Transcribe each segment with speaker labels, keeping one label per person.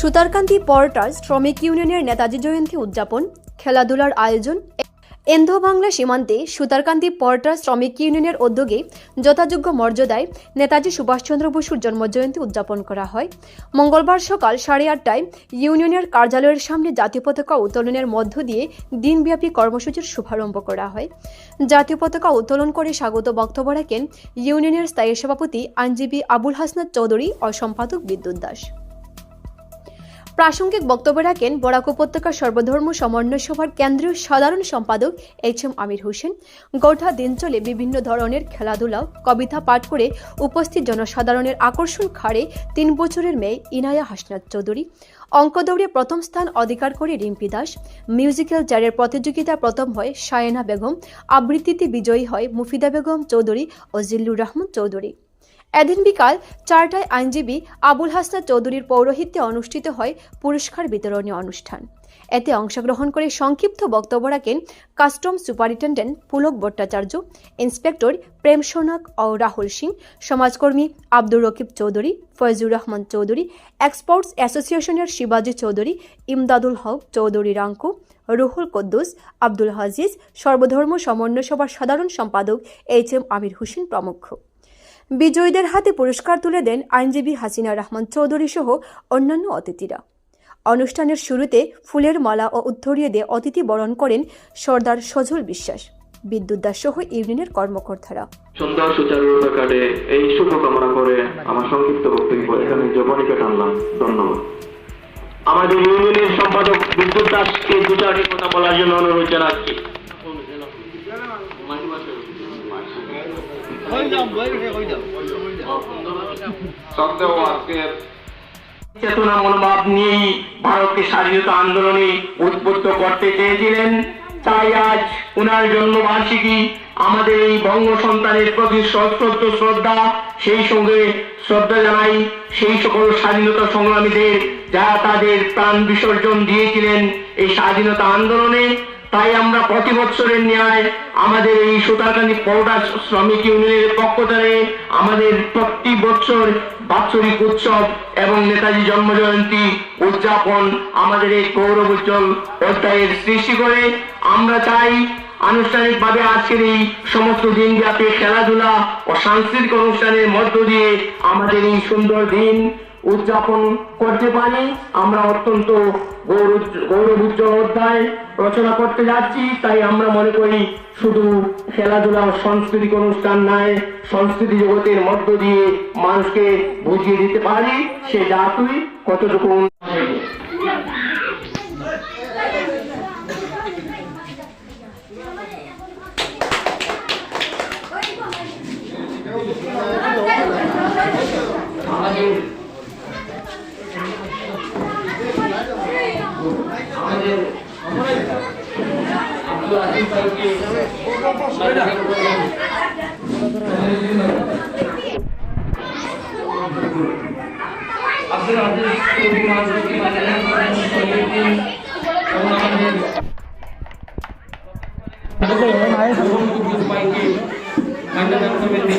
Speaker 1: Sutarkandi porter শ্রমিক ইউনিয়নের নেতাজি জয়ন্তী উদযাপন, খেলাধুলার আয়োজন এন্ধ্র বাংলা সীমান্তে সুতারকান্দি পর্টার শ্রমিক ইউনিয়নের উদ্যোগে যথাযোগ্য মর্যাদায় নেতাজি সুভাষচন্দ্র বসুর জন্মজয়ন্তী উদযাপন করা হয়। মঙ্গলবার সকাল সাড়ে আটটায় ইউনিয়নের কার্যালয়ের সামনে জাতীয় পতাকা উত্তোলনের মধ্য দিয়ে দিনব্যাপী কর্মসূচির শুভারম্ভ করা হয়। জাতীয় পতাকা উত্তোলন করে স্বাগত বক্তব্য রাখেন ইউনিয়নের স্থায়ী সভাপতি আইনজীবী আবুল হাসনাত চৌধুরী ও সম্পাদক বিদ্যুৎ দাস। প্রাসঙ্গিক বক্তব্য রাখেন বরাক উপত্যকার সর্বধর্ম সমন্বয় সভার কেন্দ্রীয় সাধারণ সম্পাদক এইচ এম আমির হোসেন। গোটা দিন চলে বিভিন্ন ধরনের খেলাধুলা, কবিতা পাঠ করে উপস্থিত জনসাধারণের আকর্ষণ খাড়ে তিন বছরের মেয়ে ইনায়া হাসনাত চৌধুরী। অঙ্ক দৌড়ে প্রথম স্থান অধিকার করে রিম্পি দাস। মিউজিক্যাল চেয়ারের প্রতিযোগিতায় প্রথম হয় সায়েনা বেগম। আবৃত্তিতে বিজয়ী হয় মুফিদা বেগম চৌধুরী ও জিল্লুর রহমান চৌধুরী। এদিন বিকাল চারটায় আইনজীবী আবুল হাসনা চৌধুরীর পৌরোহিত্যে অনুষ্ঠিত হয় পুরস্কার বিতরণী অনুষ্ঠান। এতে অংশগ্রহণ করে সংক্ষিপ্ত বক্তব্য রাখেন custom superintendent Pulak Bhattacharya, inspector Prem Sonak ও রাহুল সিং, সমাজকর্মী আব্দুর রকিব চৌধুরী, ফয়জুর রহমান চৌধুরী, এক্সপোর্টস অ্যাসোসিয়েশনের শিবাজি চৌধুরী, ইমদাদুল হক চৌধুরী রাঙ্কু, রুহুল কদ্দুস, আব্দুল হাজিজ সর্বধর্ম সমন্বয় সভার সাধারণ সম্পাদক এইচ এম আমির হোসেন প্রমুখ। বিজয়ীদের হাতে পুরস্কার তুলে দেন আইনজীবী হাসিনা রহমান চৌধুরী সহ অন্যান্য অতিথিরা। অনুষ্ঠানের শুরুতে ফুলের মালা ও উত্তরীয় দিয়ে অতিথি বরণ করেন সর্দার সজল বিশ্বাস। বিদ্যুৎ দাস সহ ইউনিয়নের কর্মকর্তারা।
Speaker 2: সুন্দর সুচারুরূপে কাটে এই শুভকামনা করে আমার সংক্ষিপ্ত বক্তব্য এখানে জবনিকা টানলাম। ধন্যবাদ। আমাদের ইউনিয়নের সম্পাদক বিদ্যুৎ দাসকে দু চারটি কথা বলার জন্য অনুরোধ জানাচ্ছি।
Speaker 3: আজকের
Speaker 2: নিয়েই ভারতকে স্বাধীনতা আন্দোলনে উদ্বুদ্ধ করতে চেয়েছিলেন তাই আজ উনার জন্মবার্ষিকী আমাদের এই বঙ্গ সন্তানের প্রতি সশ্রদ্ধ শ্রদ্ধা সেই সঙ্গে শ্রদ্ধা জানাই সেই সকল স্বাধীনতা সংগ্রামীদের যারা তাদের প্রাণ বিসর্জন দিয়েছিলেন এই স্বাধীনতা আন্দোলনে। তাই আমরা প্রতি বছরের ন্যায় আমাদের এই সুতারকান্দি পৌরা শ্রমিক ইউনিয়নের পক্ষ থেকে আমাদের প্রতি বছর বাৎসরিক উৎসব এবং নেতাজি জন্মজয়ন্তী উদযাপন আমাদের এই গৌরব উজ্জ্বল অধ্যায়ের সৃষ্টি করে। আমরা চাই আনুষ্ঠানিকভাবে আজকের এই সমস্ত দিনব্যাপী খেলাধুলা ও সাংস্কৃতিক অনুষ্ঠানের মধ্য দিয়ে আমাদের এই সুন্দর দিন উদযাপন করতে পারি। আমরা অত্যন্ত গৌরব উজ্জ্বল অধ্যায় রচনা করতে যাচ্ছি, তাই আমরা মনে করি শুধু খেলাধুলা সাংস্কৃতিক অনুষ্ঠান নয়, সংস্কৃতি জগতের মধ্য দিয়ে মানুষকে বুঝিয়ে দিতে পারি। সে জাতুই কতটুকু
Speaker 4: এবং আমাদের সভাপতি মান্ডানা কমিটির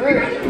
Speaker 4: We're ready.